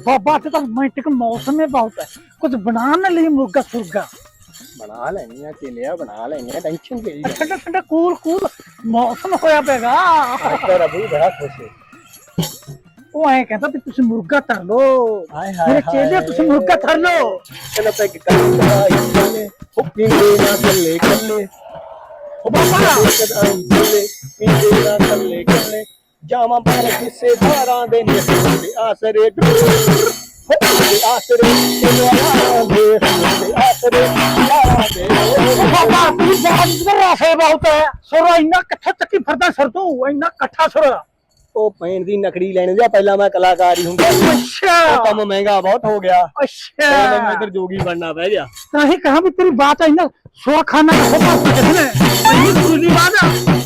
बाबा तो रोमांटिक मौसम में बहुत है कुछ बनाने लिए मुर्गा सुर्गा ਬਣਾ ਲੈਣੀ ਆ ਕੇਲਿਆ ਬਣਾ ਲੈਣੀ ਆ ਟੈਨਸ਼ਨ ਕਿਹੜੀ ਹੈ ठंडा ठंडा कूल कूल मौसम होया पेगा ਅੱਜ ਤਾਂ ਰੱਬੂ ਬੜਾ ਖੁਸ਼ ਹੈ ਉਹ ਐ ਕਹਿੰਦਾ ਵੀ ਤੁਸੀਂ ਮੁਰਗਾ ਧਰ ਲੋ ਹਾਏ ਮੇਰੇ ਚੇਲੇ ਤੁਸੀਂ ਮੁਰਗਾ ਧਰ ਲੋ ਚਲੋ ਪੈਕ ਕਰ ਕੱਲੇ ਹੋ ਪੀਂਦੇ ਨਾ ਕੱਲੇ ਕੱਲੇ ਹੋ ਬਾਬਾ ਕਦਾਈ ਕੱਲੇ ਪੀਂਦੇ ਨਾ ਕੱਲੇ ਕੱਲੇ ਜਾਵਾਂ ਪਰ ਕਿਸੇ ਧਾਰਾਂ ਦੇ ਦੇ ਆਸਰੇ ਦੇ ਆਸਰੇ ਯਾਰਾਂ ਦੇ ਦੇ ਆਸਰੇ ਯਾਰਾਂ ਦੇ ਬਾਬਾ ਤੂੰ ਬਹੁਤ ਜ਼ਰਾ ਸੇ ਬਹੁਤ ਹੈ। ਸੁਰ ਇੰਨਾ ਇਕੱਠਾ ਚੱਕੀ ਫਿਰਦਾ ਸਰ ਤੂੰ ਇੰਨਾ ਇਕੱਠਾ ਸੁਰ। ਉਹ ਪੈਣ ਦੀ ਨਕੜੀ ਲੈਣ ਦਿਆ ਪਹਿਲਾਂ ਮੈਂ ਕਲਾਕਾਰ ਹੀ ਹੁੰਦਾ ਸੀ। ਅੱਛਾ। ਉਹ ਕੰਮ ਮਹਿੰਗਾ ਬਹੁਤ ਹੋ ਗਿਆ। ਅੱਛਾ। ਤੇ ਮੈਂ ਇੱਧਰ ਜੋਗੀ ਬਣਨਾ ਪੈ ਗਿਆ ਤਾਂ ਹੀ ਕਹਾ ਵੀ ਤੇਰੀ ਬਾਤ ਹੈ ਨਾ ਸੁਆ ਖਾਨਾ ਹੋ? ਬਾਤ ਕਿਸਨੇ ਹੈ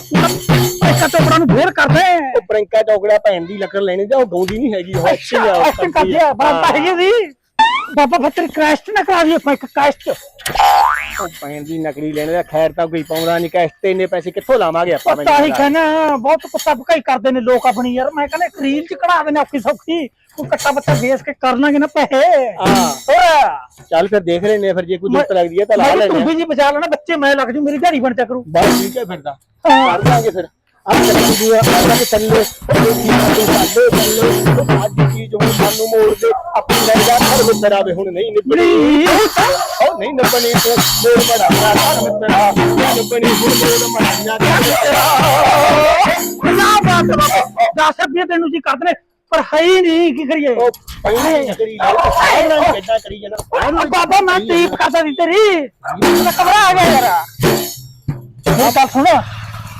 ਇੱਕ ਟੋਕਰਾ ਨੂੰ ਫੇਰ ਕਰਦੇ ਉਹ ਪ੍ਰਿੰਕਾ ਚੌਕੜਾ ਭੈਣ ਦੀ ਲੱਕੜ ਲੈਣੀ ਤੇ ਉਹ ਗਾਉਂਦੀ ਨਹੀਂ ਹੈਗੀ ਉਹ ਅੱਛੀ ਆ ਐਕਟਿੰਗ ਕਰਦੇ ਆ ਬਾਬਾ ਹੈਗੀ ਦੀ ਬਾਬਾ ਫਿਰ ਤੇਰੀ ਕ੍ਰੈਸਟ ਨਾ ਕਰਾ ਦਈਏ ਇੱਕ ਕ੍ਰੈਸਟ ਉਹ ਭੈਣ ਦੀ ਨਕਲੀ ਲੈਣੇ ਦਾ ਖੈਰ ਤਾਂ ਕੋਈ ਪਾਉਂਦਾ ਨਹੀਂ ਕੈਸ਼ ਤੇ ਇੰਨੇ ਪੈਸੇ ਕਿੱਥੋਂ ਲਾਵਾਂਗੇ ਆਪਾਂ ਪਤਾ ਹੀ ਕਹਿੰਦਾ ਬਹੁਤ ਕੁੱਤਾ ਭਕਾਈ ਕਰਦੇ ਨੇ ਲੋਕ ਆਪਣੀ ਯਾਰ। ਮੈਂ ਕਹਿੰਦਾ ਇੱਕ ਰੀਲ ਚ ਕਢਾ ਦੇਣੇ ਔਖੀ ਸੌਖੀ। ਕੋਈ ਕੱਟਾ ਬੱਚਾ ਵੇਚ ਕੇ ਕਰ ਲਾਂਗੇ ਨਾ ਪੈਸੇ। ਹਾਂ। ਹੋਰ। ਚੱਲ ਫਿਰ ਦੇਖ ਰਹੇ ਨੇ ਫਿਰ ਜੇ ਕੋਈ ਦਿੱਕਤ ਲੱਗਦੀ ਹੈ ਤਾਂ ਲਾ ਲੈਣੇ ਤੂੰ ਵੀ ਜੀ ਬਚਾ ਲੈਣਾ ਬੱਚੇ ਮੈਂ ਲੱਗ ਜੂ ਮੇਰੀ ਦਿਹਾੜੀ ਬਣ ਜਾ ਕਰੂ। ਬਸ ਠੀਕ ਹੈ ਫਿਰ ਤਾਂ। ਕਰ ਦਾਂਗੇ ਫਿਰ। ਆਪ ਚੱਲੀ ਜੀ ਆਪਾਂ ਦੇ ਚੱਲੇ ਉਹ ਕੀ ਸਾਡੇ ਚੱਲੇ ਉਹ ਅੱਜ ਚੀਜ਼ ਹੁਣ ਸਾਨੂੰ ਮੋੜ ਦੇ ਆਪਣੀ ਲੈ ਜਾ ਹਰ ਮਿੱਤਰ ਆਵੇ। ਹੁਣ ਨਹੀਂ ਨਿਬੜੀ ਉਹ ਨਹੀਂ ਨਿਬਣੀ ਤੇ। ਮੋੜ ਮੜਾ ਹਰ ਮਿੱਤਰਾ ਨਿਬਣੀ ਹੁਣ ਮੋੜ ਮੜਾ ਨਾ ਬਾਤ ਬਾਬਾ 10 ਰੁਪਏ ਤੈਨੂੰ ਜੀ ਕਰਦੇ ਨੇ ਪਰ ਹੈ ਹੀ ਨਹੀਂ ਕੀ ਕਰੀਏ? ਉਹ ਪਹਿਲੇ ਪਹਿਲਾਂ ਹੀ? ਕਿੱਦਾਂ ਕਰੀ ਜਾਣਾ? ਬਾਬਾ ਮੈਂ ਟੀਪ ਖਾਤਾ ਦੀ ਤੇਰੀ। ਮੈਂ ਕਬਰਾ ਆ ਗਿਆ ਯਾਰ। ਉਹ ਤਾਂ ਸੁਣ।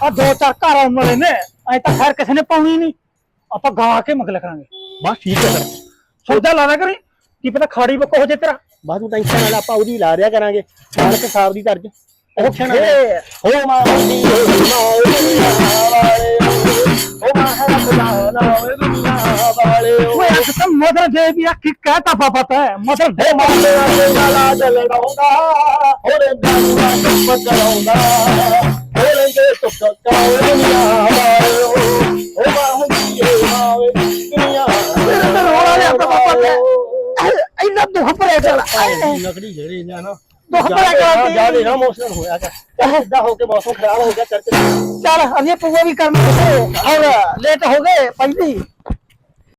ਆ ਦੋ ਚਾਰ ਘਰ ਆਉਣ ਵਾਲੇ ਨੇ ਅਜੇ ਤਾਂ ਖੈਰ ਕਿਸੇ ਨੇ ਪਾਉਣੀ ਨਹੀਂ। ਆਪਾਂ ਗਾ ਕੇ ਮਗਲ ਕਰਾਂਗੇ। ਬਸ ਠੀਕ ਹੈ ਫਿਰ। ਸੌਦਾ ਲਾ ਲਿਆ ਕਰੀ ਕੀ ਪਤਾ ਖਾੜੀ ਬੱਕੋ ਹੋ ਜੇ ਤੇਰਾ। ਬਾਅਦ ਨੂੰ ਟੈਨਸ਼ਨ ਨਾਲ ਆਪਾਂ ਉਹਦੀ ਲਾ ਰਿਆ ਕਰਾਂਗੇ ਮਾਲਕ ਸਾਹਿਬ ਦੀ ਤਰਜ। ਟੈਨਸ਼ਨ ਨਾਲ ਓਕੇ। ਹੋ ਮਾਹੀ ਹੋ ਮਾਹੀ ਵਾਲੇ ਹੋ ਮਾਹਰਾ ਖੁਦਾ ਨਾਵੇ ਦੁਨੀਆ ਵਾਲੇ ਓਏ ਅੱਜ ਤਾਂ ਮਦਰ ਦੇ ਵੀ ਆਖੀ ਕਹਿਤਾ ਬਾਬਾ ਤਾ ਮਦਰ ਦੇ। ਹੋ ਮਾਲੇ ਵਾਲੇ ਗਾਲਾ ਜਲੜਾਉਂਦਾ ਹੋਰੇ ਦਾਨਾ ਟੱਪ ਕਰਾਉਂਦਾ ਹੋਰੇ ਦੇ ਟੁੱਕ ਕਾਉਣੀਆਂ ਵਾਲੇ ਹੋ ਮਾਹੀ ਹੋ ਮਾਵੇ ਦੁਨੀਆ ਮੇਰੇ ਤੇ ਰੋਲਾ ਲਿਆ ਤਾਂ ਬਾਬਾ ਤੇ ਇੰਨਾ ਦੁੱਖ ਭਰਿਆ ਚੱਲ ਲਕੜੀ ਜਿਹੜੇ ਨੇ ਨਾ ਦੁੱਖ ਭਰਿਆ ਚੱਲ ਜ਼ਿਆਦਾ ਨਾ ਮੌਸਮ ਹੋਇਆ ਕਰ ਹੋ ਕੇ ਮੌਸਮ ਖਰਾਬ ਹੋ ਗਿਆ ਚਰਚ ਚੱਲ ਅਜੇ ਪੂਆ ਵੀ ਕਰਨਾ ਔਰ ਲੇਟ ਹੋ ਗਏ, ਪਹਿਲੀ।